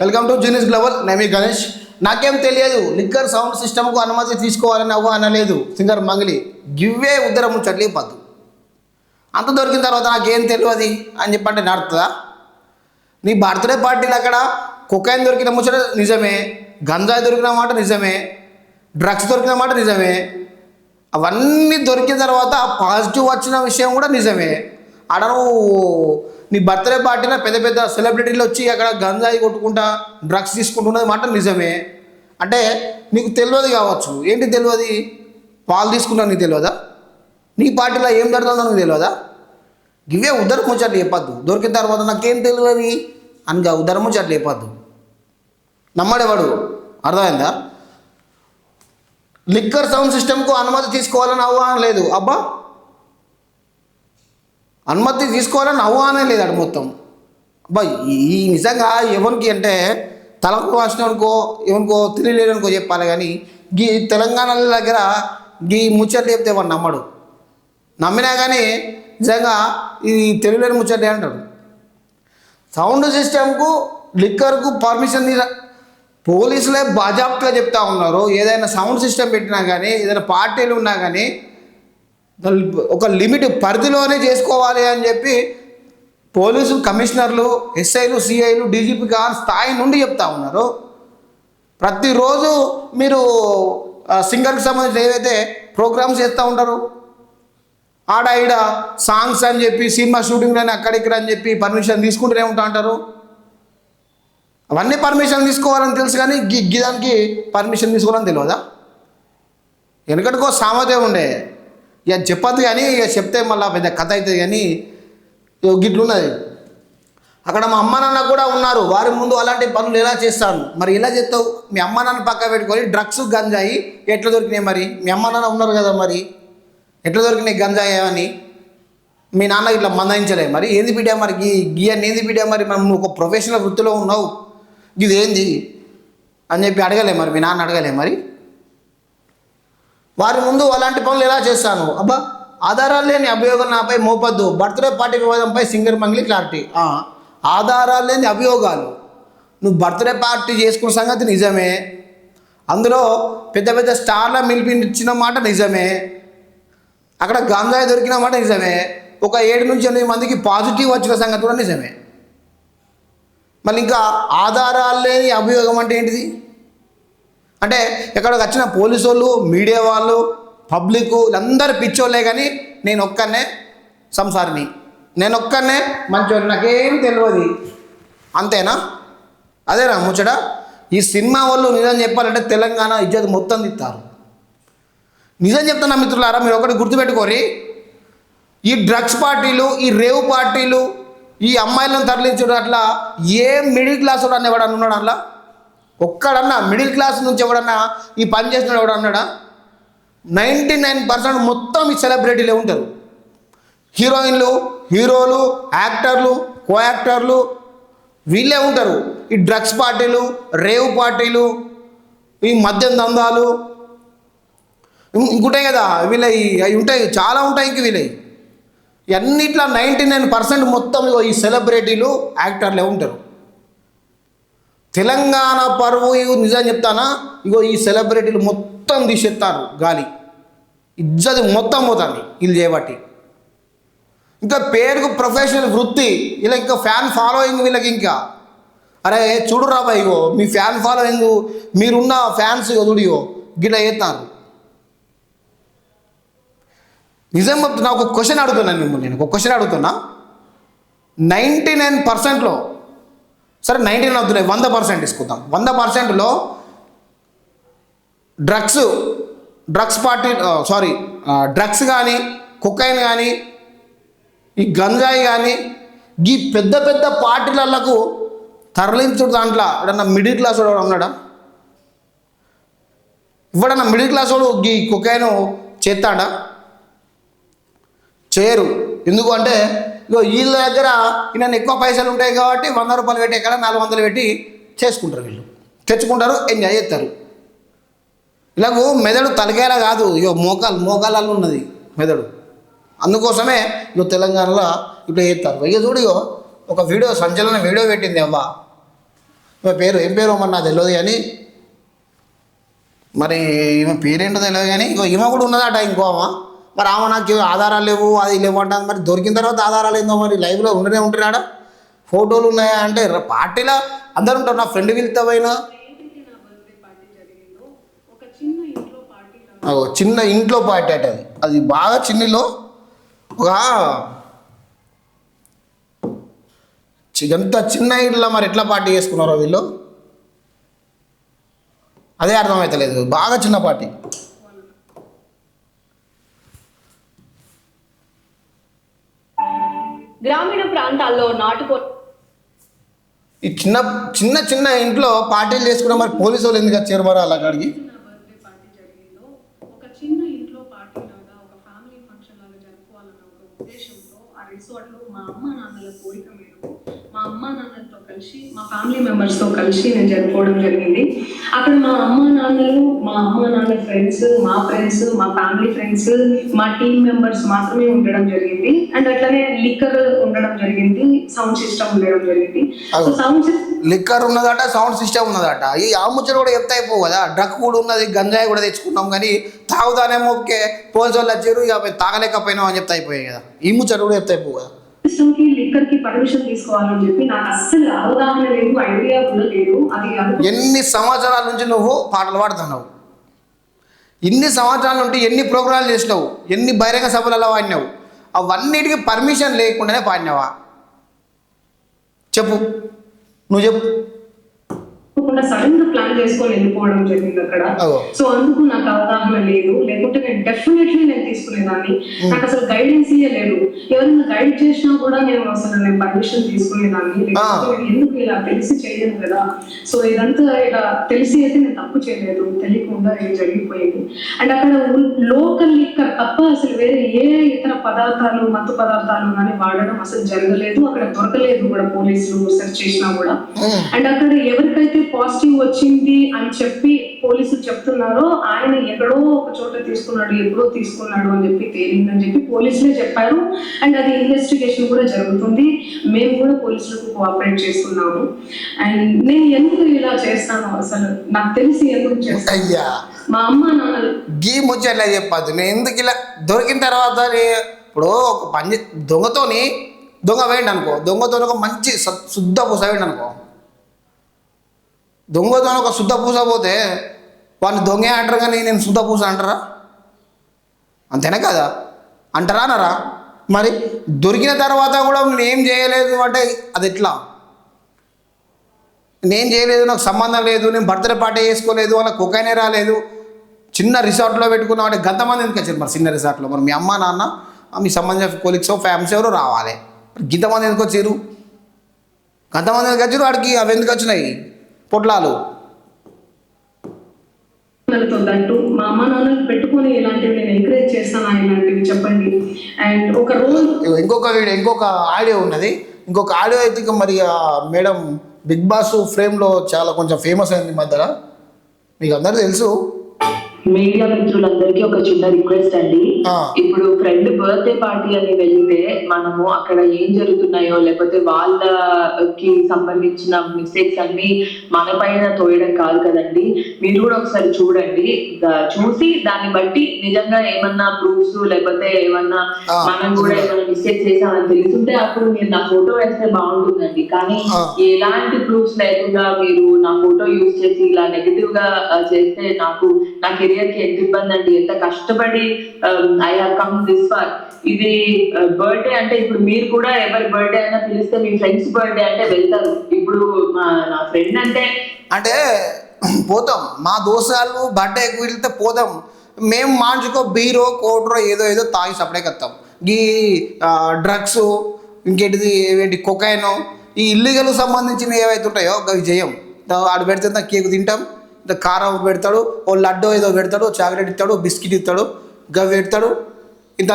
Welcome to genius global నేమి గణేష్ నాకేం తెలియదు. లిక్కర్ సౌండ్ సిస్టమ్కు అనుమతి తీసుకోవాలని అవ్వ అనలేదు. సింగర్ మంగ్లి గివ్వే ఉద్దరము ముచ్చట్లే పద్దు. అంత దొరికిన తర్వాత నాకేం తెలియదు అని చెప్పంటే నడుతుందా నీ బర్త్డే పార్టీలు అక్కడ కుకాయిన్ దొరికిన ముచ్చట నిజమే గంజాయి దొరికిన మాట నిజమే డ్రగ్స్ దొరికిన మాట నిజమే అవన్నీ దొరికిన తర్వాత పాజిటివ్ వచ్చిన విషయం కూడా నిజమే. అడను మీ బర్త్డే పార్టీలో పెద్ద పెద్ద సెలబ్రిటీలు వచ్చి అక్కడ గంజాయి కొట్టుకుంటా డ్రగ్స్ తీసుకుంటున్నది మాట నిజమే. అంటే నీకు తెలియదు కావచ్చు. ఏంటి తెలియదు? పాలు తీసుకున్నా నీకు తెలియదా? నీ పార్టీలో ఏం జరుగుతుందో నీకు తెలియదా? ఇవే ఉదర ముచ్చట్లు చెప్పద్దు. దొరికిన తర్వాత నాకేం తెలియదు? అనగా ఉదర ముచ్చట్లు చెప్పద్దు. నమ్మడేవాడు? అర్థమైందా? లిక్కర్ సౌండ్ సిస్టమ్కు అనుమతి తీసుకోవాలని ఆహ్వానం లేదు. అబ్బా! అనుమతి తీసుకోవాలని ఆహ్వానం లేదాడు మొత్తం. అబ్బా ఈ- నిజంగా ఎవరికి అంటే తలకు వాసిననుకో ఎవరికో తెలియలేదనుకో చెప్పాలి కానీ గీ తెలంగాణ దగ్గర గీ ముచ్చట్లు చెప్తే వాడు నమ్మడు. నమ్మినా కానీ నిజంగా ఇది తెలియలేని ముచ్చటే అంటాడు సౌండ్ సిస్టమ్కు లిక్కర్కు పర్మిషన్ తీసా పోలీసులే బాజాప్గా చెప్తా ఉన్నారు. ఏదైనా సౌండ్ సిస్టమ్ పెట్టినా కానీ ఏదైనా పార్టీలు ఉన్నా కానీ ఒక లిమిట్ పరిధిలోనే చేసుకోవాలి అని చెప్పి పోలీసు కమిషనర్లు ఎస్ఐలు సిఐలు డీజీపీ గారు స్థాయి నుండి చెప్తా ఉన్నారు. ప్రతిరోజు మీరు సింగర్కి సంబంధించిన ఏవైతే ప్రోగ్రామ్స్ చేస్తూ ఉంటారు ఆడ ఈడ సాంగ్స్ అని చెప్పి సినిమా షూటింగ్ అని అక్కడ ఇక్కడ అని చెప్పి పర్మిషన్ తీసుకుంటూనే ఉంటా అంటారు. అవన్నీ పర్మిషన్ తీసుకోవాలని తెలుసు కానీ గి గిదానికి పర్మిషన్ తీసుకోవాలని తెలియదా వెనకటికో సామతే ఉండే ఇక చెప్పద్దు కానీ ఇక చెప్తే మళ్ళీ పెద్ద కథ అవుతుంది కానీ ఇగో గిట్లున్నది. అక్కడ మా అమ్మ నాన్న కూడా ఉన్నారు. వారి ముందు అలాంటి పనులు ఎలా చేస్తాను? మరి ఎలా చేస్తావు? మీ అమ్మ నాన్న పక్క పెట్టుకొని డ్రగ్స్ గంజాయి ఎట్లా దొరికినాయి మరి? మీ అమ్మ నాన్న ఉన్నారు కదా మరి. ఎట్లా దొరికినాయి గంజాయి అని మీ నాన్న ఇట్లా మందాయించలే మరి. ఏంది బిడ్డా మరి? గీ గీయని ఏంది బిడ్డా మరి? మనం ఒక ప్రొఫెషనల్ వృత్తిలో ఉన్నావు. ఇది ఏంది అని చెప్పి అడగలే మరి. మీ నాన్న అడగలే మరి. వారి ముందు అలాంటి పనులు ఎలా చేస్తాను? అబ్బా ఆధారాలు లేని అభియోగం నాపై మోపద్దు. బర్త్డే పార్టీ వివాదంపై సింగర్ మంగ్లీ క్లారిటీ ఆధారాలు లేని అభియోగాలు. నువ్వు బర్త్డే పార్టీ చేసుకున్న సంగతి నిజమే. అందులో పెద్ద పెద్ద స్టార్ల మిలిపించిన మాట నిజమే. అక్కడ గంజాయి దొరికిన మాట నిజమే. ఒక ఏడు నుంచి ఎనిమిది మందికి పాజిటివ్ వచ్చిన సంగతి కూడా నిజమే. మళ్ళీ ఇంకా ఆధారాలు లేని అభియోగం అంటే ఏంటిది? అంటే ఎక్కడికి వచ్చిన పోలీసు వాళ్ళు మీడియా వాళ్ళు పబ్లిక్ వీళ్ళందరూ పిచ్చోళ్ళే కానీ నేను ఒక్కనే సంసారిని. నేను ఒక్కనే మంచోళ్ళు నాకేం తెలియదు అంతేనా? అదేనా ముచ్చట. ఈ సినిమా వాళ్ళు నిజం చెప్పాలంటే తెలంగాణ ఇజ్జత్ మొత్తం తిత్తారు. నిజం చెప్తున్నా మిత్రులారా మీరు ఒకటి గుర్తుపెట్టుకోరి ఈ డ్రగ్స్ పార్టీలు ఈ రేవ్ పార్టీలు ఈ అమ్మాయిలను తరలించడం అట్లా ఏ మిడిల్ క్లాస్ వాడు అన్న ఎవడన్నా ఉన్నాడు అట్లా? ఒక్కడన్నా మిడిల్ క్లాస్ నుంచి ఎవడన్నా ఈ పని చేసిన ఎవడన్నాడా నైంటీ నైన్ పర్సెంట్ మొత్తం ఈ సెలబ్రిటీలే ఉంటారు. హీరోయిన్లు హీరోలు యాక్టర్లు కో యాక్టర్లు వీళ్ళే ఉంటారు. ఈ డ్రగ్స్ పార్టీలు రేవ్ పార్టీలు ఈ మద్యం దందాలు ఇంకుంటాయి కదా వీళ్ళ అవి ఉంటాయి చాలా ఉంటాయి ఇంక వీళ్ళవి ఇవన్నిట్లా నైంటీ నైన్ పర్సెంట్ మొత్తం ఈ సెలబ్రిటీలు యాక్టర్లే ఉంటారు. తెలంగాణ పరువు ఇగో నిజం చెప్తానా? ఇగో ఈ సెలబ్రిటీలు మొత్తం తీసేస్తారు గాలి. ఇజ్జది మొత్తం పోతుంది వీళ్ళు చేయబట్టి ఇంకా పేరుకు ప్రొఫెషనల్ వృత్తి ఇలా ఇంకా ఫ్యాన్ ఫాలోయింగ్ వీళ్ళకి ఇంకా. అరే చూడు రాబాయ్ ఇగో మీ ఫ్యాన్ ఫాలోయింగ్ మీరున్న ఫ్యాన్స్ ఇగో గిట్లా చేస్తారు నిజం చెప్తున్నా ఒక క్వశ్చన్ అడుగుతున్నాను మిమ్మల్ని నేను ఒక క్వశ్చన్ అడుగుతున్నా. నైంటీ నైన్ పర్సెంట్లో సరే నైన్టీన్ వద్దులే వంద పర్సెంట్ తీసుకుందాం. వంద పర్సెంట్లో drugs drugs party sorry drugs కానీ కుక్కైన్ కానీ ఈ గంజాయి కానీ ఈ పెద్ద పెద్ద పార్టీలకు తరలించుడు దాంట్లో ఎవడన్నా మిడిల్ క్లాస్ వాడు ఉన్నాడా? ఇవ్వడన్నా మిడిల్ క్లాస్ వాడు ఈ కుక్కైన్ చేస్తాడా చేయరు. ఎందుకు అంటే ఇగో వీళ్ళ దగ్గర ఈయన ఎక్కువ పైసలు ఉంటాయి కాబట్టి వంద రూపాయలు పెట్టి ఎక్కడ నాలుగు వందలు పెట్టి చేసుకుంటారు వీళ్ళు. తెచ్చుకుంటారు ఎంజాయ్ చేస్తారు. ఇలాగూ మెదడు తలకేలా కాదు. ఇగో మోకాలు మోకాలలో ఉన్నది మెదడు. అందుకోసమే ఇగో తెలంగాణలో ఇప్పుడు చేస్తారు. ఇక చూడు ఇగో ఒక వీడియో సంచలన వీడియో పెట్టింది అవ్వ ఈమె పేరు ఏం పేరు మరి నాకు తెలియదు కానీ మరి ఈమె పేరేంటో తెలియదు కానీ ఇంకో ఈమె కూడా ఉన్నదట ఇంకో అమ్మ మరి ఆమె నాకు ఆధారాలు లేవు అది లేవు అంటుంది మరి దొరికిన తర్వాత ఆధారాలు ఏందో మరి లైవ్లో ఉండనే ఉంటున్నాడా ఫోటోలు ఉన్నాయా అంటే పార్టీలో అందరు ఉంటారు. నా ఫ్రెండ్ వెళ్తావైనా చిన్న ఇంట్లో పార్టీ అట అది. అది బాగా చిన్నలో ఒక చి- ఎంత చిన్న ఇంట్లో మరి ఎట్లా పార్టీ చేసుకున్నారో వీళ్ళు? అదే అర్థమవుతలేదు బాగా చిన్న పార్టీ. గ్రామీణ ప్రాంతాల్లో నాటుకో ఈ చిన్న చిన్న చిన్న ఇంట్లో పార్టీలు చేసుకున్న మరి పోలీసు వాళ్ళు ఎందుకు వచ్చారు మరి అలా అక్కడికి నా బర్త్డే పార్టీ జరిగిందో ఒక చిన్న ఇంట్లో పార్టీ లాగా ఒక ఫ్యామిలీ ఫంక్షన్ లాగా జరుపుకోవాలన్న ఒక ఉద్దేశంతో ఆ రిసార్ట్లో మా అమ్మ నాన్నల కోరిక మేరకు కలిసి మా ఫ్యామిలీ మెంబర్స్తో కలిసి నేను జరుపుకోవడం జరిగింది. అక్కడ మా అమ్మ నాన్నలు మా అమ్మ నాన్న ఫ్రెండ్స్ మా ఫ్రెండ్స్ మా ఫ్యామిలీ ఫ్రెండ్స్ మా టీమ్ మెంబర్స్ మాత్రమే ఉండడం జరిగింది. అండ్ అట్లనే లిక్కర్ ఉండడం జరిగింది సౌండ్ సిస్టమ్ ఉండడం జరిగింది. సో సౌండ్ లిక్కర్ ఉన్నదట సౌండ్ సిస్టమ్ ఉన్నదట. ఈ ఆముచ్చలు కూడా చెప్తా అయిపోవు కదా. డ్రగ్ కూడా ఉన్నది గంజాయి కూడా తెచ్చుకున్నాం కానీ తాగుతానేమో ఓకే పోలీసు వాళ్ళు వచ్చారు ఇక తాగలేకపోయినాం అని చెప్తా అయిపోయాయి కదా. ఈ ముచ్చట కూడా చెప్తా అయిపోవు కదా. సిస్టమ్కి లిక్కర్కి పర్మిషన్ తీసుకోవాలని చెప్పి నాకు అస్సలు అవగాహన లేదు ఐడియా కూడా లేదు. అది ఎన్ని సంవత్సరాల నుంచి నువ్వు పాటలు పాడుతున్నావు? ఇన్ని సంవత్సరాల నుండి ఎన్ని ప్రోగ్రాంలు చేసినావు? ఎన్ని బహిరంగ సభలలో పాడినావు? అవన్నిటికీ పర్మిషన్ లేకుండానే పాడినావా? చెప్పు. నువ్వు చెప్పు. అనుకోకుండా సడన్గా ప్లాన్ చేసుకొని వెళ్ళిపోవడం జరిగింది అక్కడ. సో అందుకు నాకు అవగాహన లేదు. లేకుంటే నేను డెఫినెట్లీ నేను తీసుకునేదాన్ని. నాకు అసలు గైడెన్స్ లేదు. ఎవరైనా గైడ్ చేసినా కూడా నేను అసలు నేను పర్మిషన్ తీసుకునేదాన్ని. ఎందుకు ఇలా తెలిసి చేయను కదా? సో ఇదంతా ఇలా తెలిసి అయితే నేను తప్పు చేయలేదు. తెలియకుండా ఏం జరిగిపోయింది. అండ్ అక్కడ లోకల్ లిక్కర్ తప్ప అసలు వేరే ఏ ఇతర పదార్థాలు మత్తు పదార్థాలు కానీ వాడడం అసలు జరగలేదు. అక్కడ దొరకలేదు కూడా పోలీసులు సెర్చ్ చేసినా కూడా. అండ్ అక్కడ ఎవరికైతే పాజిటివ్ వచ్చింది అని చెప్పి పోలీసులు చెప్తున్నారో. ఆయన ఎక్కడో ఒక చోట తీసుకున్నాడు ఎప్పుడో తీసుకున్నాడు అని చెప్పి తేలిందని చెప్పి పోలీసులే చెప్పారు. అండ్ అది ఇన్వెస్టిగేషన్ కూడా జరుగుతుంది. మేము కూడా పోలీసులకు కోఆపరేట్ చేస్తున్నాము. అండ్ నేను ఎందుకు ఇలా చేస్తాను అసలు? నాకు తెలిసి ఎందుకు చేస్తాను? అయ్యా. మా అమ్మ నాన్నలు గీ ముచ్చట్లే చెప్పద్దు? నేను ఎందుకు ఇలా దొరికిన తర్వాత ఇప్పుడు ఒక పని దొంగతోని దొంగ వేయండి అనుకో దొంగతోని ఒక మంచి శుద్ధ పూస వేయండి అనుకో దొంగతో ఒక శుద్ధ పూస పోతే వాడిని దొంగే అంటారు కానీ నేను శుద్ధ పూస అంటారా? అంతేనా కదా? అంటారా అనరా మరి దొరికిన తర్వాత కూడా నేను ఏం చేయలేదు అంటే అది ఎట్లా? నేను చేయలేదు నాకు సంబంధం లేదు నేను బర్త్డే పార్టీ చేసుకోలేదు అలా కుకైనే రాలేదు. చిన్న రిసార్ట్లో పెట్టుకున్నాం అంటే గంతమంది ఎందుకు వచ్చారు మరి చిన్న రిసార్ట్లో? మరి మీ అమ్మ నాన్న మీ సంబంధించిన కొలీగ్స్ ఫ్యామిలీస్ ఎవరు రావాలి? మరి గింతమంది ఎందుకు వచ్చారు? గంతమంది ఎందుకు వచ్చారు? వాడికి అవి ఎందుకు వచ్చినాయి? పొట్లాలు. దట్టు మా అమ్మ నాన్నలు పెట్టుకొని ఇలాంటివి నేను ఎంకరేజ్ చేస్తాను ఇలాంటివి చెప్పండి. అండ్ ఒక ఇగో ఇంకొక వీడియో ఇంకొక ఆడియో ఉన్నది. ఇంకొక ఆడియో అయితే మరి మేడం బిగ్ బాస్ ఫ్రేమ్లో చాలా కొంచెం ఫేమస్ అయింది ఈ మధ్యలో. మీకు అందరూ తెలుసు. మీడియా మిత్రులందరికీ ఒక చిన్న రిక్వెస్ట్ అండి. ఇప్పుడు ఫ్రెండ్ బర్త్డే పార్టీ అని వెళ్తే మనము అక్కడ ఏం జరుగుతున్నాయో లేకపోతే వాళ్ళకి సంబంధించిన మిస్టేక్స్ అన్ని మన పైన తోయడం కాదు కదండి మీరు కూడా ఒకసారి చూడండి చూసి దాన్ని బట్టి నిజంగా ఏమన్నా ప్రూఫ్స్ లేకపోతే ఏమన్నా. మనం కూడా ఏమైనా మిస్టేక్ చేసామని తెలుసుంటే అప్పుడు మీరు నా ఫోటో వేస్తే బాగుంటుందండి కానీ. ఎలాంటి ప్రూఫ్స్ లేకుండా మీరు నా ఫోటో యూజ్ చేసి ఇలా నెగిటివ్గా చేస్తే నాకు నా కెరియర్కి ఎంత ఇబ్బంది అండి ఎంత కష్టపడి I have come this far ఇది uh, బర్త్డే అంటే ఇప్పుడు మీరు కూడా ఎవరి బర్త్డే అయినా పిలిస్తే మీ ఫ్రెండ్స్ బర్త్డే అంటే వెళ్తారు. ఇప్పుడు మా నా ఫ్రెండ్ అంటే అంటే పోతాం. మా దోసాలు బర్త్డేకి వెళ్తే పోతాం మేము మాంచుకో బీరో కోట్రో ఏదో ఏదో తాగి సపరేట్ వస్తాం ఈ డ్రగ్స్ ఇంకేంటిది ఏంటి కొకైను ఈ ఇల్లీగల్ సంబంధించిన ఏవైతే ఉంటాయో అవి చేయం ఆడు పెడితే ఇంత కేక్ తింటాం. కారం పెడతాడు ఓ లడ్డు ఏదో పెడతాడు చాక్లెట్ ఇస్తాడు బిస్కెట్ ఇస్తాడు గవ్ పెడతాడు. ఇంత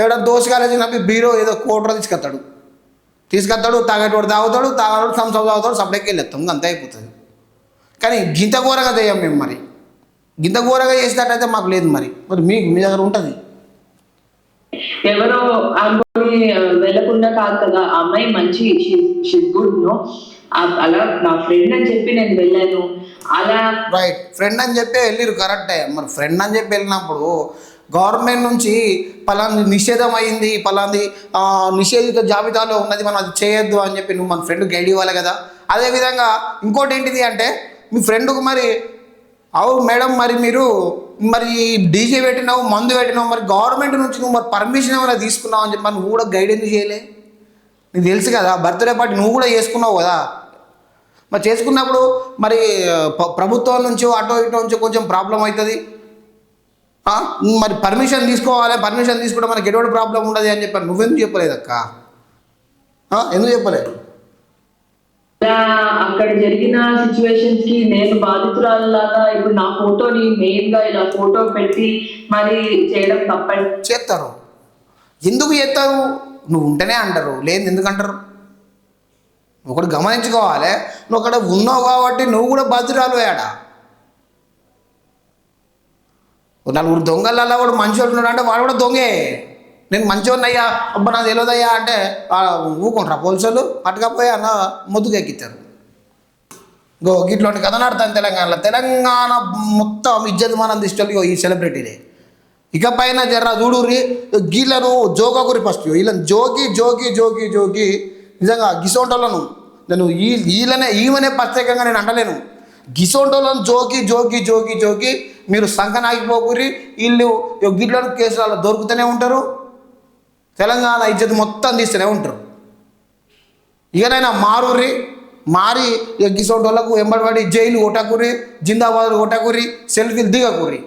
ఎవడ దోసకాయలు నప్పి బీరో ఏదో కోట్రో తీసుకొస్తాడు తీసుకొస్తాడు తాగేటోడు తాగుతాడు తాగేటోడు సంసం తాగుతాడు సపరేట్కి వెళ్ళేస్తాం అంతే అయిపోతుంది. కానీ గింత కూరగా చేయం మేము మరి. గింత కూరగా చేసినట్టయితే మాకు లేదు మరి. మరి మీకు మీ దగ్గర ఉంటుంది. ఎవరో వెళ్ళకుండా కాదు కదా అమ్మాయి మంచి గుడ్ నో అలా నా ఫ్రెండ్ అని చెప్పి నేను వెళ్ళాను. అలా రైట్ ఫ్రెండ్ అని చెప్పి వెళ్ళిరు కరెక్టే మరి ఫ్రెండ్ అని చెప్పి వెళ్ళినప్పుడు గవర్నమెంట్ నుంచి పలాంది నిషేధం అయింది పలాంది నిషేధిత జాబితాలో ఉన్నది మనం అది చేయొద్దు అని చెప్పి నువ్వు మన ఫ్రెండ్ గైడ్ ఇవ్వాలి కదా. అదేవిధంగా ఇంకోటి ఏంటిది అంటే మీ ఫ్రెండ్కు మరి అవు మేడం మరి మీరు మరి డీజే పెట్టినావు మందు పెట్టినావు మరి గవర్నమెంట్ నుంచి నువ్వు మరి పర్మిషన్ ఏమైనా తీసుకున్నావు అని చెప్పి నువ్వు కూడా గైడ్ ఎందుకు చేయలే? నీకు తెలుసు కదా బర్త్డే పార్టీ నువ్వు కూడా చేసుకున్నావు కదా. మరి చేసుకున్నప్పుడు మరి ప్రభుత్వం నుంచి అటో ఇటో నుంచి కొంచెం ప్రాబ్లం అవుతుంది? మరి పర్మిషన్ తీసుకోవాలి పర్మిషన్ తీసుకుంటే మనకి ఎటువంటి ప్రాబ్లం ఉండదు అని చెప్పారు. నువ్వెందుకు చెప్పలేదు అక్క? ఎందుకు చెప్పలేదు? అక్కడ జరిగిన సిచ్యువేషన్స్కి నేను బాధితురాలాగా ఇప్పుడు నా ఫోటోని మెయిన్గా ఇలా ఫోటో పెట్టి మరి చేయడం తప్పండి చేస్తారు. ఎందుకు చేస్తారు? నువ్వు ఉంటేనే అంటారు. లేదు ఎందుకు ఒకడు గమనించుకోవాలి. నువ్వు అక్కడ ఉన్నావు కాబట్టి నువ్వు కూడా బాధ్యురాలు ఆడ నలుగురు దొంగలల్లో కూడా మంచోడు ఉన్నాడు అంటే వాడు కూడా దొంగే. నేను మంచోడిని అయ్యా? అబ్బా నాకు తెలియదయ్యా అంటే ఊకుంటారా పోలీసులు పట్టుకపోయి అన్న ముద్దుకు గో గిట్లోని కథ నడతాను తెలంగాణలో. తెలంగాణ మొత్తం ఇజ్జత్ మనం దిష్టలు ఈ సెలబ్రిటీలే. ఇక పైన జర్రా చూడుర్రి. గీళ్ళను జోకకురి ఫస్ట్ వీళ్ళని జోకి జోకి జోకి జోకి నిజంగా గిసోంటోళ్ళను నేను ఈ వీళ్ళనే ఈమెనే ప్రత్యేకంగా నేను అంటలేను. గిసోంటోళ్ళను జోకి జోకి జోకి జోకి మీరు సంకనాగిపోకురి వీళ్ళు గిట్లను కేసులలో దొరుకుతూనే ఉంటారు. తెలంగాణ ఇజ్జత్ మొత్తం తీస్తూనే ఉంటారు. ఇకనైనా మారుర్రి మారి గిసోంటోళ్ళకు వెంబడి జైలు కొట్టకుర్రి జిందాబాద్ కొట్టకుర్రి సెల్ఫీలు దిగకూరి.